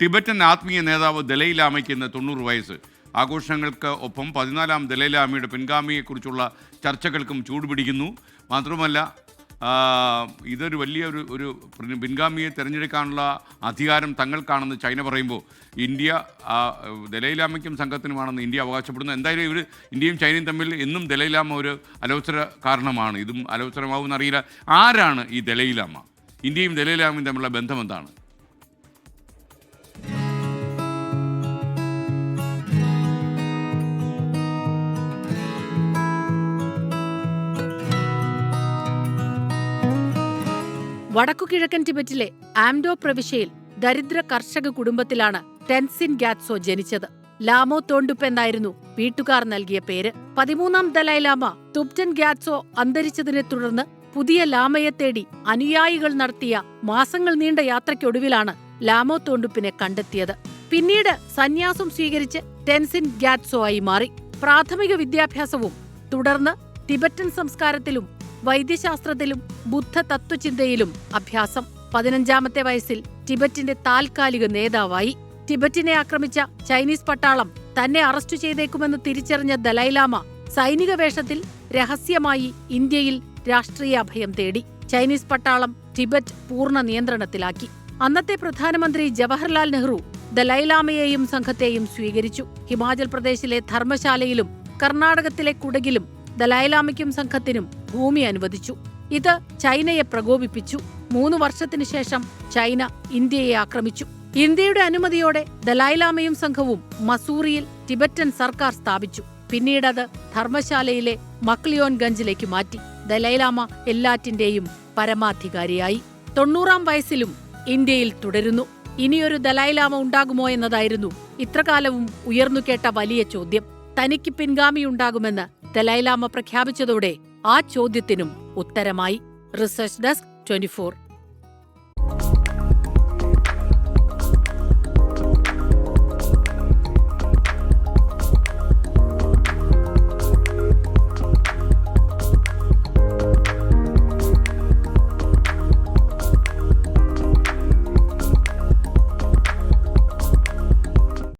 Tibetan ആത്മീയ നേതാവ് ദലൈലാമയ്ക്ക് ഇന്ന് തൊണ്ണൂറ് വയസ്സ്. ആഘോഷങ്ങൾക്ക് ഒപ്പം പതിനാലാം ദലൈലാമയുടെ പിൻഗാമിയെക്കുറിച്ചുള്ള ചർച്ചകൾക്കും ചൂടുപിടിക്കുന്നു. മാത്രമല്ല ഇതൊരു വലിയ ഒരു ഒരു പിൻഗാമിയെ തിരഞ്ഞെടുക്കാനുള്ള അധികാരം തങ്ങൾക്കാണെന്ന് ചൈന പറയുമ്പോൾ ഇന്ത്യ ദലൈലാമയ്ക്കും സംഘത്തിനുമാണെന്ന് ഇന്ത്യ അവകാശപ്പെടുന്നു. എന്തായാലും ഇവർ ഇന്ത്യയും ചൈനയും തമ്മിൽ എന്നും ദലൈലാമ ഒരു അലോസര കാരണമാണ്. ഇതും അലോസരമാവുമെന്ന് അറിയില്ല ആരാണ് ഈ ദലൈലാമ? ഇന്ത്യയും ദലൈലാമയും തമ്മിലുള്ള ബന്ധം എന്താണ്? വടക്കുകിഴക്കൻ ടിബറ്റിലെ ആംഡോ പ്രവിശ്യയിൽ ദരിദ്ര കർഷക കുടുംബത്തിലാണ് ടെൻസിൻ ഗാറ്റ്സോ ജനിച്ചത്. ലാമോ തോണ്ടുപ്പ് എന്നായിരുന്നു വീട്ടുകാർ നൽകിയ പേര്. പതിമൂന്നാം ദലൈ ലാമ തുപ്റ്റൻ ഗാറ്റ്സോ അന്തരിച്ചതിനെ തുടർന്ന് പുതിയ ലാമയെ തേടി അനുയായികൾ നടത്തിയ മാസങ്ങൾ നീണ്ട യാത്രയ്ക്കൊടുവിലാണ് ലാമോ തോണ്ടുപ്പിനെ കണ്ടെത്തിയത്. പിന്നീട് സന്യാസം സ്വീകരിച്ച് ടെൻസിൻ ഗാറ്റ്സോ ആയി മാറി. പ്രാഥമിക വിദ്യാഭ്യാസവും തുടർന്ന് ടിബറ്റൻ സംസ്കാരത്തിലും വൈദ്യശാസ്ത്രത്തിലും ബുദ്ധ തത്വചിന്തയിലും അഭ്യാസം. പതിനഞ്ചാമത്തെ വയസ്സിൽ ടിബറ്റിന്റെ താൽക്കാലിക നേതാവായി. ടിബറ്റിനെ ആക്രമിച്ച ചൈനീസ് പട്ടാളം തന്നെ അറസ്റ്റ് ചെയ്തേക്കുമെന്ന് തിരിച്ചറിഞ്ഞ ദലൈലാമ സൈനിക വേഷത്തിൽ രഹസ്യമായി ഇന്ത്യയിൽ രാഷ്ട്രീയ അഭയം തേടി. ചൈനീസ് പട്ടാളം ടിബറ്റ് പൂർണ നിയന്ത്രണത്തിലാക്കി. അന്നത്തെ പ്രധാനമന്ത്രി ജവഹർലാൽ നെഹ്റു ദലൈലാമയെയും സംഘത്തെയും സ്വീകരിച്ചു. ഹിമാചൽ പ്രദേശിലെ ധർമ്മശാലയിലും കർണാടകത്തിലെ കുടകിലും ദലൈലാമയ്ക്കും സംഘത്തിനും ഭൂമി അനുവദിച്ചു. ഇത് ചൈനയെ പ്രകോപിപ്പിച്ചു. മൂന്ന് വർഷത്തിനു ശേഷം ചൈന ഇന്ത്യയെ ആക്രമിച്ചു. ഇന്ത്യയുടെ അനുമതിയോടെ ദലൈലാമയും സംഘവും മസൂറിയിൽ ടിബറ്റൻ സർക്കാർ സ്ഥാപിച്ചു. പിന്നീടത് ധർമ്മശാലയിലെ മക്ലിയോൻഗഞ്ചിലേക്ക് മാറ്റി. ദലൈലാമ എല്ലാറ്റിന്റെയും പരമാധികാരിയായി. തൊണ്ണൂറാം വയസ്സിലും ഇന്ത്യയിൽ തുടരുന്നു. ഇനിയൊരു ദലൈലാമ ഉണ്ടാകുമോ എന്നതായിരുന്നു ഇത്രകാലവും ഉയർന്നു കേട്ട വലിയ ചോദ്യം. തനിക്ക് പിൻഗാമിയുണ്ടാകുമെന്ന് ദലൈലാമ പ്രഖ്യാപിച്ചതോടെ ആ ചോദ്യത്തിനും ഉത്തരമായി. Research desk twenty